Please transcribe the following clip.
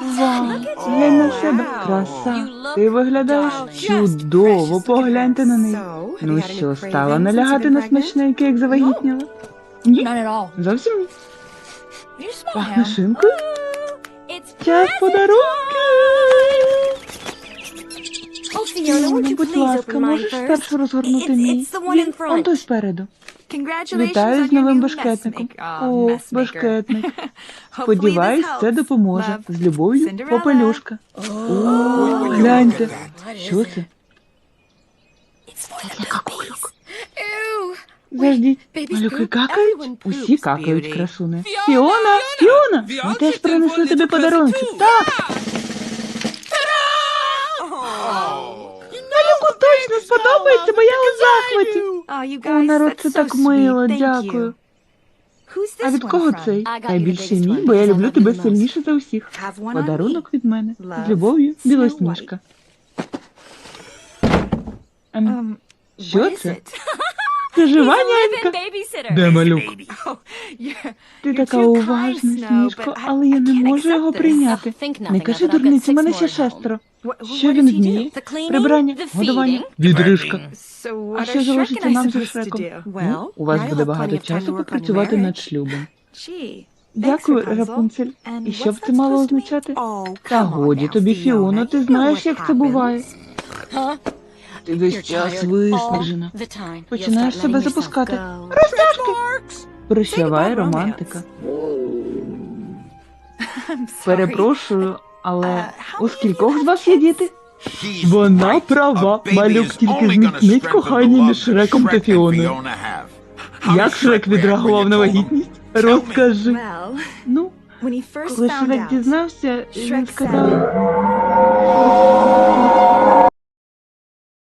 Вау, глянь на себе, краса. Ти виглядаєш чудово, погляньте на неї. Ну що, стала налягати на смачненьке, як завагітніла? Ні, зовсім ні. Пахне шинкою. Час подарунки. Будь ласка, можеш спершу розгорнути мій? Он той спереду. Вітаю з новим бешкетником. О, бешкетник. Сподіваюсь, це допоможе. З любов'ю, попелюшка. О, гляньте. Що це? Заждіть, малюки какають? Усі какають, красуни. Фіона, Фіона, ми теж принесли тобі подарунки. Так. Точно сподобається, бо я у захваті. О, народ, це так мило, дякую. А від кого цей? Найбільше мій, бо я люблю тебе сильніше за усіх. Подарунок від мене. З любов'ю, білосніжка. Ем, Що це? Це жива нянька? Де малюк? Ти така уважна, сніжко, але я не можу його прийняти. Не кажи дурниці, у мене ще шестеро. Що він вміє? Прибирання, годування, відрижка. А що залишиться нам зі Шреком? Ну, у вас буде багато часу попрацювати над шлюбом. Дякую, Рапунцель. І що б це мало означати? Та годі тобі, Фіоно, ти знаєш, як це буває. Ти весь час виснажена. Починаєш себе запускати. Розтяжки! Прощавай, романтика. Перепрошую, але у скількох з вас є діти? Вона права. Малюк тільки зміцнить кохання між Шреком та Фіоною. Як Шрек відреагував на вагітність? Розкажи. Ну, коли Шрек дізнався, він сказав,